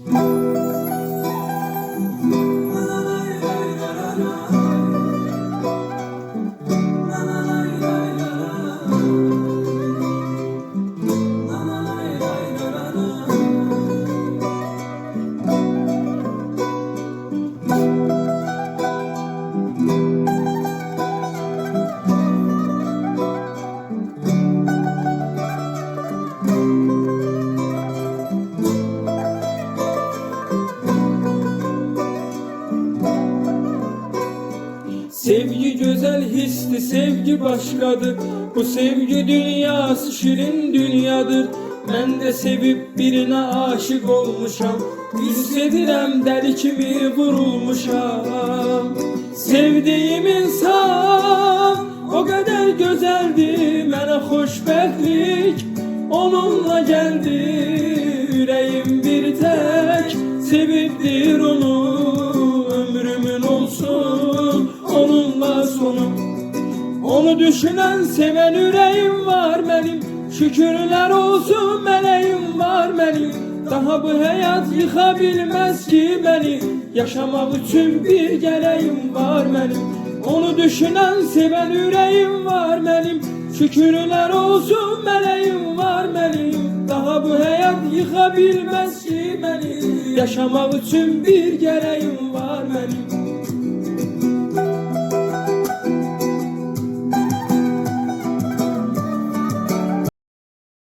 Mm-hmm. Sevgi güzel histi, sevgi başkadır. Bu sevgi dünyası şirin dünyadır. Ben de sevip birine aşık olmuşam. Hissedirem deli kimi vurulmuşam. Sevdiğim insan o kadar güzeldi. Mənə xoşbəxtlik onunla geldi. Yüreğim bir tek sevipdir onu. Ömrümün olsun sonu. Onu düşünen seven yüreğim var benim. Şükürler olsun meleğim var benim. Daha bu hayat yıkabilmez ki beni. Yaşamak için bir geleğim var benim. Onu düşünen seven yüreğim var benim. Şükürler olsun meleğim var benim. Daha bu hayat yıkabilmez ki beni. Yaşamak için bir benim